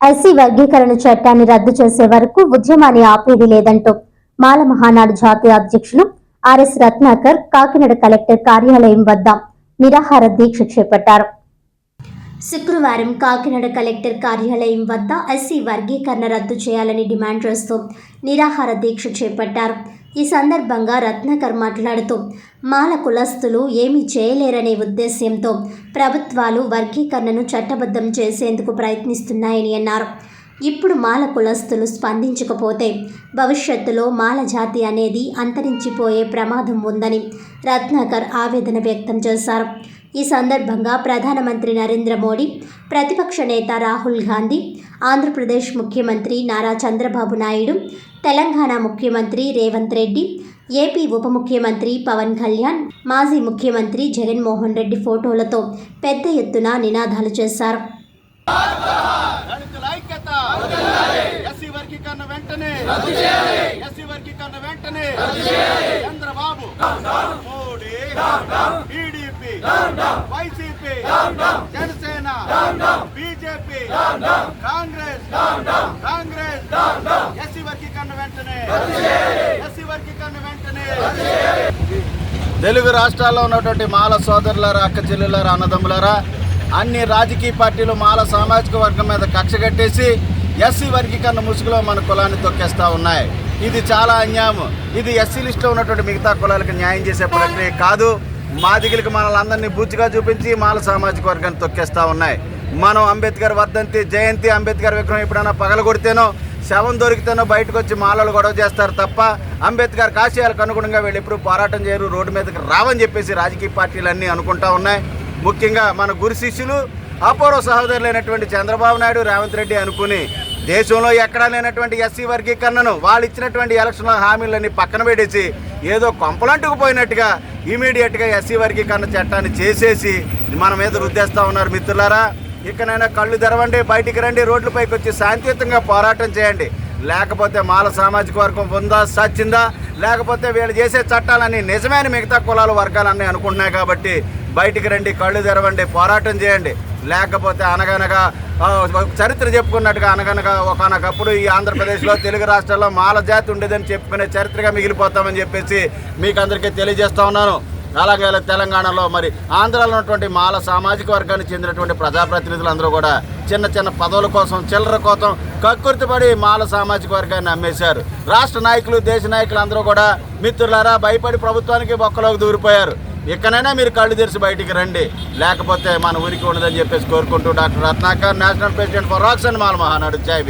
SC వర్గీకరణ చట్టాన్ని రద్దు చేసే వరకు ఉద్యమాన్ని ఆపేది లేదంటూ మాల మహానాడు జాతీయ అధ్యక్షులు ఆర్ఎస్ రత్నాకర్ కాకినాడ కలెక్టర్ కార్యాలయం వద్ద నిరాహార దీక్ష చేపట్టారు. శుక్రవారం కాకినాడ కలెక్టర్ కార్యాలయం వద్ద ఎస్సీ వర్గీకరణ రద్దు చేయాలని డిమాండ్ చేస్తూ నిరాహార దీక్ష చేపట్టారు. ఈ సందర్భంగా రత్నకర్ మాట్లాడుతూ మాల కులస్తులు ఏమీ చేయలేరనే ఉద్దేశ్యంతో ప్రభుత్వాలు వర్గీకరణను చట్టబద్ధం చేసేందుకు ప్రయత్నిస్తున్నాయని అన్నారు. ఇప్పుడు మాల కులస్తులు స్పందించకపోతే భవిష్యత్తులో మాల జాతి అనేది అంతరించిపోయే ప్రమాదం ఉందని రత్నాకర్ ఆవేదన వ్యక్తం చేశారు. ఈ సందర్భంగా ప్రధానమంత్రి నరేంద్ర మోడీ ప్రతిపక్ష నేత రాహుల్ గాంధీ ఆంధ్రప్రదేశ్ ముఖ్యమంత్రి నారా చంద్రబాబు నాయుడు తెలంగాణ ముఖ్యమంత్రి రేవంత్ రెడ్డి ఏపీ ఉప ముఖ్యమంత్రి పవన్ కళ్యాణ్ మాజీ ముఖ్యమంత్రి జగన్మోహన్ రెడ్డి ఫోటోలతో పెద్ద ఎత్తున నినాదాలు చేశారు. దళితుల ఐక్యత ఎస్సీ వర్గీకరణ వెంటనే ఎస్సీ వర్గీకరణ వెంటనే Chandrababu Modi TDP YCP Janasena BJP Congress Congress SC వర్గీకరణ వెంటనే. ఎస్సీ వర్గీకరణ వెంటనే. తెలుగు రాష్ట్రాల్లో ఉన్నటువంటి మాల సోదరులారా అక్క చెల్లెలారా అన్నదమ్ములారా అన్ని రాజకీయ పార్టీలు మాల సామాజిక వర్గం మీద కక్ష కట్టేసి ఎస్సీ వర్గీకరణ ముసుగులో మన కులాన్ని తొక్కేస్తూ ఉన్నాయి. ఇది చాలా అన్యాయం. ఇది ఎస్సీ లిస్టులో ఉన్నటువంటి మిగతా కులాలకు న్యాయం చేసే ప్రక్రియ కాదు. మాదిగలకు మనల్ని అందరినీ బూచిగా చూపించి మాల సామాజిక వర్గాన్ని తొక్కేస్తూ ఉన్నాయి. మనం అంబేద్కర్ వర్ధంతి జయంతి అంబేద్కర్ విగ్రహం ఎప్పుడైనా పగలగొడితేనో శవం దొరికితేనో బయటకు వచ్చి మాలలు గొడవ చేస్తారు తప్ప అంబేద్కర్ కాశీయాలకు అనుగుణంగా వీళ్ళు ఎప్పుడు పోరాటం చేయరు రోడ్డు మీదకి రావని చెప్పేసి రాజకీయ పార్టీలు అన్నీ అనుకుంటా ఉన్నాయి. ముఖ్యంగా మన గురు శిష్యులు అపూర్వ సహోదరులైనటువంటి చంద్రబాబు నాయుడు రేవంత్ రెడ్డి అనుకుని దేశంలో ఎక్కడా లేనటువంటి ఎస్సీ వర్గీకరణను వాళ్ళు ఇచ్చినటువంటి ఎలక్షన్ హామీలన్నీ పక్కన పెట్టేసి ఏదో కొంపలంటుకు పోయినట్టుగా ఇమీడియట్గా ఎస్సీ వర్గీకరణ చట్టాన్ని చేసేసి మన మీద రుద్దేస్తూ ఉన్నారు మిత్రులారా. ఇకనైనా కళ్ళు తెరవండి బయటికి రండి రోడ్లపైకి వచ్చి శాంతియుతంగా పోరాటం చేయండి. లేకపోతే మాల సామాజిక వర్గం ఉందా సచ్చిందా? లేకపోతే వీళ్ళు చేసే చట్టాలన్నీ నిజమైన మిగతా కులాల వర్గాలన్నీ అనుకుంటున్నాయి కాబట్టి బయటికి రండి కళ్ళు తెరవండి పోరాటం చేయండి. లేకపోతే అనగనగా చరిత్ర చెప్పుకున్నట్టుగా అనగనగా ఒకనకప్పుడు ఈ ఆంధ్రప్రదేశ్లో తెలుగు రాష్ట్రాల్లో మాల జాతి ఉండేదని చెప్పుకునే చరిత్రగా మిగిలిపోతామని చెప్పేసి మీకు అందరికీ తెలియజేస్తా ఉన్నాను. అలాగే తెలంగాణలో మరి ఆంధ్రాలో ఉన్నటువంటి మాల సామాజిక వర్గానికి చెందినటువంటి ప్రజాప్రతినిధులందరూ కూడా చిన్న చిన్న పదవుల కోసం చిల్లర కోసం కక్కుర్తిపడి మాల సామాజిక వర్గాన్ని అమ్మేశారు. రాష్ట్ర నాయకులు దేశ నాయకులు అందరూ కూడా మిత్రులారా భయపడి ప్రభుత్వానికి బొక్కలోకి దూరిపోయారు. ఇక్కడైనా మీరు కళ్ళు తెరిచి బయటికి రండి. లేకపోతే మన ఊరికి ఉండదని చెప్పేసి కోరుకుంటూ doctor Ratnakar national president for racks and mall Mahanadu. జై